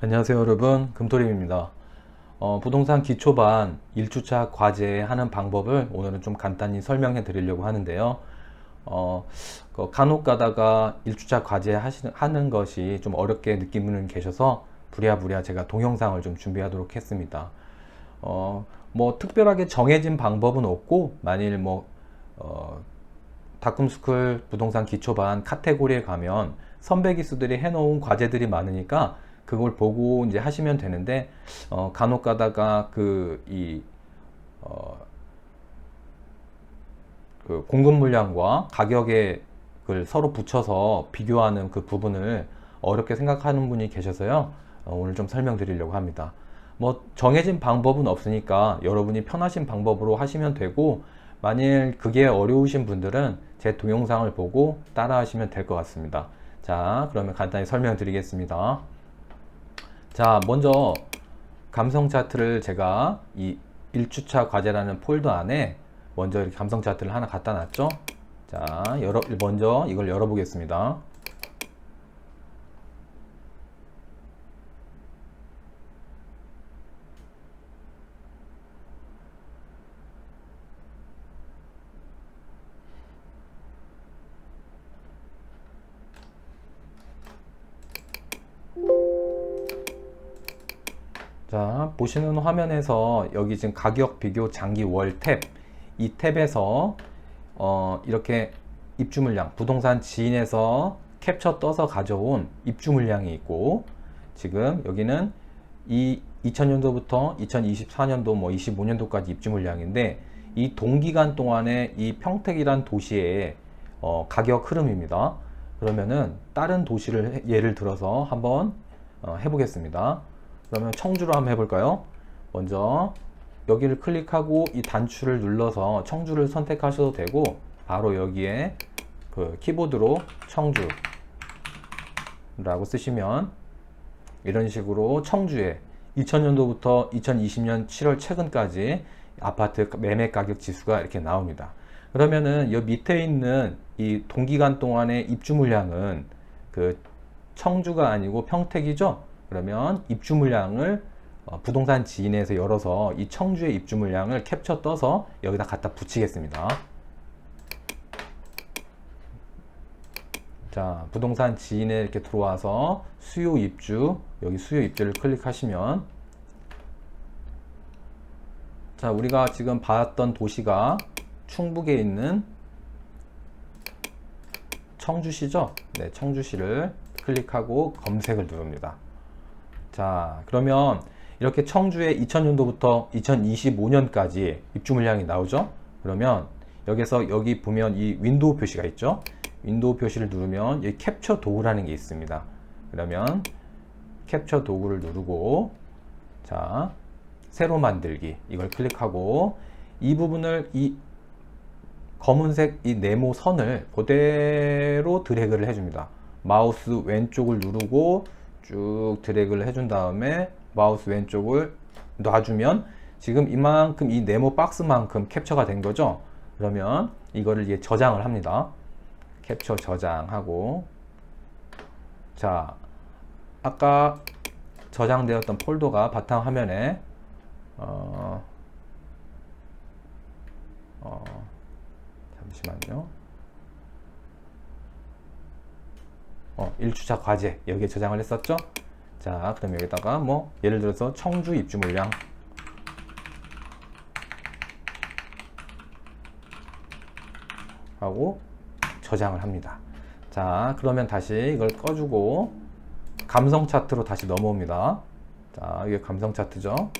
안녕하세요 여러분. 금토림입니다. 어, 부동산 기초반 1주차 과제 하는 방법을 오늘은 좀 간단히 설명해 드리려고 하는데요. 어, 그 간혹 가다가 1주차 과제 하시는, 하는 것이 좀 어렵게 느끼는 계셔서 부랴부랴 제가 동영상을 좀 준비하도록 했습니다. 어, 뭐 특별하게 정해진 방법은 없고 만일 뭐 어, 다꿈스쿨 부동산 기초반 카테고리에 가면 선배 기수들이 해놓은 과제들이 많으니까 그걸 보고 이제 하시면 되는데 어, 간혹 가다가 그이 어, 그 공급 물량과 가격의 그 서로 붙여서 비교하는 그 부분을 어렵게 생각하는 분이 계셔서요. 어, 오늘 좀 설명드리려고 합니다. 뭐 정해진 방법은 없으니까 여러분이 편하신 방법으로 하시면 되고 만일 그게 어려우신 분들은 제 동영상을 보고 따라 하시면 될 것 같습니다. 자, 그러면 간단히 설명드리겠습니다. 자, 먼저 감성 차트를 제가 이 1주차 과제라는 폴더 안에 먼저 이렇게 감성 차트를 하나 갖다 놨죠. 자, 열어, 먼저 이걸 열어보겠습니다. 자, 보시는 화면에서 여기 지금 가격 비교 장기 월 탭, 이 탭에서 어, 이렇게 입주 물량, 부동산 지인에서 캡처 떠서 가져온 입주 물량이 있고 지금 여기는 이 2000년도부터 2024년도 뭐 25년도까지 입주 물량인데 이 동기간 동안에 이 평택이란 도시의 어, 가격 흐름입니다. 그러면은 다른 도시를 해- 예를 들어서 한번 어, 해보겠습니다. 그러면 청주로 한번 해볼까요? 먼저 여기를 클릭하고 이 단추를 눌러서 청주를 선택하셔도 되고 바로 여기에 그 키보드로 청주 라고 쓰시면 이런 식으로 청주에 2000년도부터 2020년 7월 최근까지 아파트 매매 가격 지수가 이렇게 나옵니다. 그러면은 이 밑에 있는 이 동기간 동안의 입주 물량은 그 청주가 아니고 평택이죠? 그러면 입주 물량을 어, 부동산 지인에서 열어서 이 청주의 입주 물량을 캡처 떠서 여기다 갖다 붙이겠습니다. 자, 부동산 지인에 이렇게 들어와서 수요 입주, 여기 수요 입주를 클릭하시면 자, 우리가 지금 봤던 도시가 충북에 있는 청주시죠? 네, 청주시를 클릭하고 검색을 누릅니다. 자, 그러면 이렇게 청주에 2000년도부터 2025년까지 입주 물량이 나오죠? 그러면 여기서 여기 보면 이 윈도우 표시가 있죠? 윈도우 표시를 누르면 이 캡처 도구라는 게 있습니다. 그러면 캡처 도구를 누르고 자, 새로 만들기 이걸 클릭하고 이 부분을 이 검은색 이 네모 선을 그대로 드래그를 해줍니다. 마우스 왼쪽을 누르고 쭉 드래그를 해준 다음에 마우스 왼쪽을 놔주면 지금 이만큼 이 네모 박스만큼 캡처가 된 거죠. 그러면 이거를 이제 저장을 합니다. 캡처 저장하고 자 아까 저장되었던 폴더가 바탕 화면에 어, 어, 잠시만요. 어, 1주차 과제 여기에 저장을 했었죠? 자, 그럼 여기다가 뭐 예를 들어서 청주 입주 물량 하고 저장을 합니다. 자, 그러면 다시 이걸 꺼주고 감성 차트로 다시 넘어옵니다. 자, 이게 감성 차트죠.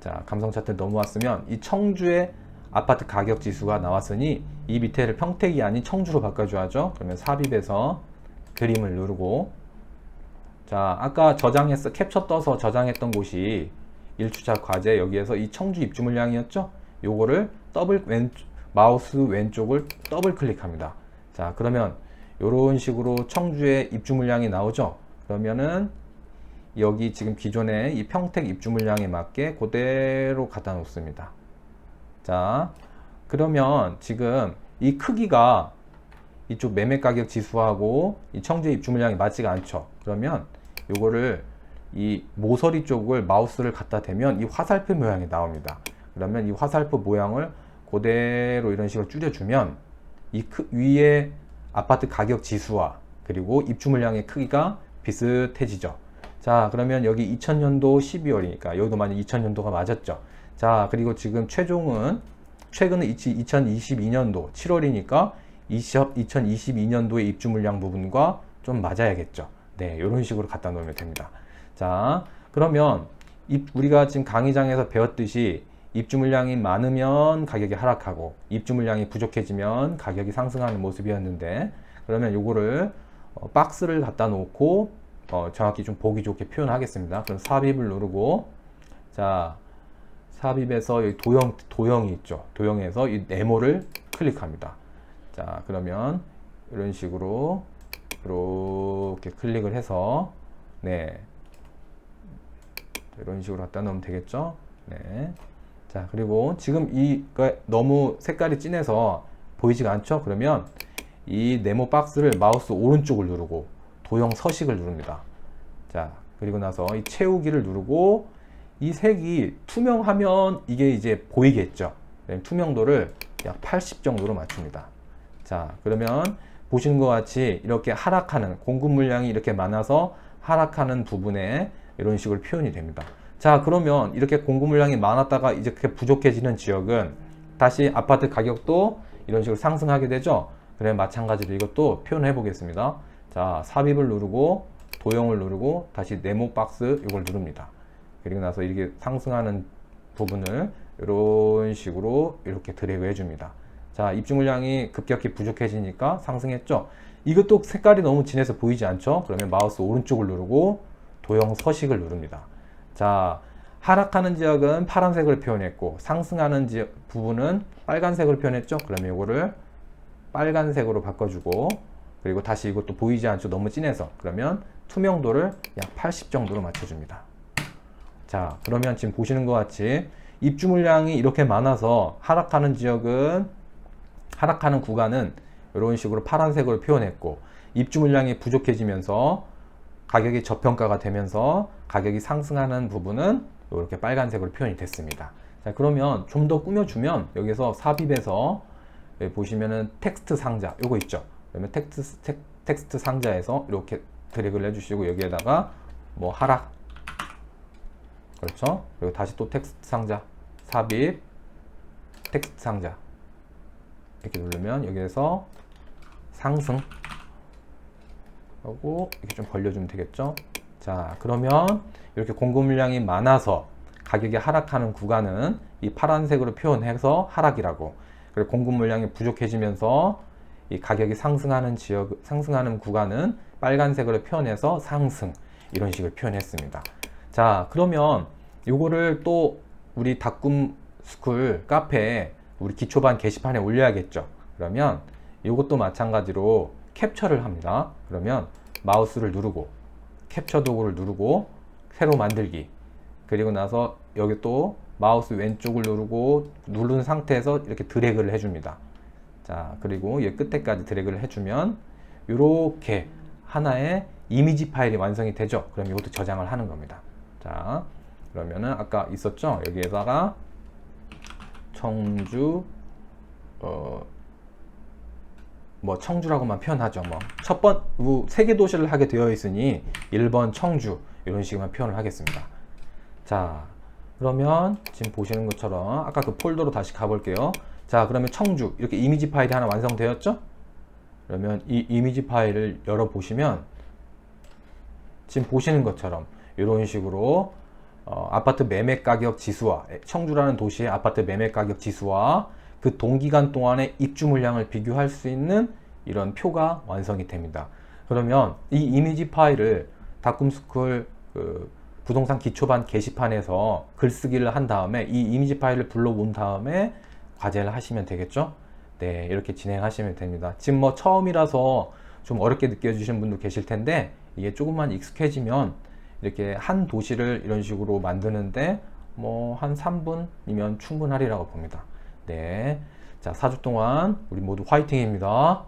자, 감성 차트 넘어왔으면 이 청주의 아파트 가격 지수가 나왔으니 이 밑에를 평택이 아닌 청주로 바꿔줘야죠. 그러면 삽입해서 그림을 누르고 자, 아까 저장했어 캡처 떠서 저장했던 곳이 1주차 과제 여기에서 이 청주 입주 물량이었죠? 요거를 더블 왼 마우스 왼쪽을 더블 클릭합니다. 자, 그러면 이런 식으로 청주의 입주 물량이 나오죠? 그러면은 여기 지금 기존의 이 평택 입주 물량에 맞게 그대로 갖다 놓습니다. 자, 그러면 지금 이 크기가 이쪽 매매 가격 지수하고 이 청주의 입주 물량이 맞지가 않죠. 그러면 요거를 이 모서리 쪽을 마우스를 갖다 대면 이 화살표 모양이 나옵니다. 그러면 이 화살표 모양을 그대로 이런 식으로 줄여주면 이 크, 위에 아파트 가격 지수와 그리고 입주 물량의 크기가 비슷해지죠. 자, 그러면 여기 2000년도 12월이니까 여기도 만약 2000년도가 맞았죠. 자, 그리고 지금 최종은 최근은 2022년도 7월이니까 2022년도의 입주 물량 부분과 좀 맞아야겠죠. 네, 이런 식으로 갖다 놓으면 됩니다. 자, 그러면 입- 우리가 지금 강의장에서 배웠듯이 입주 물량이 많으면 가격이 하락하고 입주 물량이 부족해지면 가격이 상승하는 모습이었는데 그러면 요거를 어, 박스를 갖다 놓고 어, 정확히 좀 보기 좋게 표현하겠습니다. 그럼 삽입을 누르고 자 삽입에서 도형 도형이 있죠. 도형에서 이 네모를 클릭합니다. 자 그러면 이런 식으로 이렇게 클릭을 해서 네 이런 식으로 갖다 놓으면 되겠죠. 네. 자, 그리고 지금 이거 너무 색깔이 진해서 보이지가 않죠? 그러면 이 네모 박스를 마우스 오른쪽을 누르고 도형 서식을 누릅니다. 자, 그리고 나서 이 채우기를 누르고 이 색이 투명하면 이게 이제 보이겠죠? 네, 투명도를 약 80 정도로 맞춥니다. 자, 그러면 보시는 것 같이 이렇게 하락하는 공급 물량이 이렇게 많아서 하락하는 부분에 이런 식으로 표현이 됩니다. 자, 그러면 이렇게 공급 물량이 많았다가 이제 부족해지는 지역은 다시 아파트 가격도 이런 식으로 상승하게 되죠. 그래 마찬가지로 이것도 표현해 보겠습니다. 자, 삽입을 누르고 도형을 누르고 다시 네모 박스 이걸 누릅니다. 그리고 나서 이렇게 상승하는 부분을 이런 식으로 이렇게 드래그 해줍니다. 자, 입주 물량이 급격히 부족해지니까 상승했죠. 이것도 색깔이 너무 진해서 보이지 않죠? 그러면 마우스 오른쪽을 누르고 도형 서식을 누릅니다. 자, 하락하는 지역은 파란색을 표현했고 상승하는 지역 부분은 빨간색으로 표현했죠. 그러면 이거를 빨간색으로 바꿔주고 그리고 다시 이것도 보이지 않죠. 너무 진해서 그러면 투명도를 약 80 정도로 맞춰줍니다. 자, 그러면 지금 보시는 것 같이 입주 물량이 이렇게 많아서 하락하는 지역은 하락하는 구간은 이런 식으로 파란색으로 표현했고 입주 물량이 부족해지면서 가격이 저평가가 되면서 가격이 상승하는 부분은 이렇게 빨간색으로 표현이 됐습니다. 자, 그러면 좀 더 꾸며주면 여기서 삽입에서 여기 보시면은 텍스트 상자 요거 있죠. 그러면 텍스트, 텍, 텍스트 상자에서 이렇게 드래그를 해주시고 여기에다가 뭐 하락 그렇죠. 그리고 다시 또 텍스트 상자 삽입 텍스트 상자 이렇게 누르면 여기에서 상승 하고 이렇게 좀 벌려주면 되겠죠. 자, 그러면 이렇게 공급 물량이 많아서 가격이 하락하는 구간은 이 파란색으로 표현해서 하락이라고. 그리고 공급 물량이 부족해지면서 이 가격이 상승하는 지역, 상승하는 구간은 빨간색으로 표현해서 상승. 이런 식으로 표현했습니다. 자, 그러면 요거를 또 우리 닭꿈 스쿨 카페에 우리 기초반 게시판에 올려야겠죠. 그러면 이것도 마찬가지로 캡처를 합니다. 그러면 마우스를 누르고 캡처 도구를 누르고 새로 만들기 그리고 나서 여기 또 마우스 왼쪽을 누르고 누른 상태에서 이렇게 드래그를 해줍니다. 자 그리고 이 끝에까지 드래그를 해주면 이렇게 하나의 이미지 파일이 완성이 되죠. 그럼 이것도 저장을 하는 겁니다. 자 그러면은 아까 있었죠. 여기에다가 청주 어, 뭐 청주라고만 표현하죠. 뭐 첫 번, 세 개 도시를 하게 되어 있으니 1번 청주 이런 식으로만 표현을 하겠습니다. 자, 그러면 지금 보시는 것처럼 아까 그 폴더로 다시 가볼게요. 자, 그러면 청주 이렇게 이미지 파일이 하나 완성되었죠? 그러면 이 이미지 파일을 열어 보시면 지금 보시는 것처럼 이런 식으로 어, 아파트 매매 가격 지수와 청주라는 도시의 아파트 매매 가격 지수와 그 동기간 동안의 입주 물량을 비교할 수 있는 이런 표가 완성이 됩니다. 그러면 이 이미지 파일을 다꿈스쿨 그 부동산 기초반 게시판에서 글쓰기를 한 다음에 이 이미지 파일을 불러온 다음에 과제를 하시면 되겠죠? 네, 이렇게 진행하시면 됩니다. 지금 뭐 처음이라서 좀 어렵게 느껴지시는 분도 계실 텐데 이게 조금만 익숙해지면 이렇게 한 도시를 이런 식으로 만드는데 뭐 한 3분이면 충분하리라고 봅니다. 네. 자, 4주 동안 우리 모두 화이팅입니다.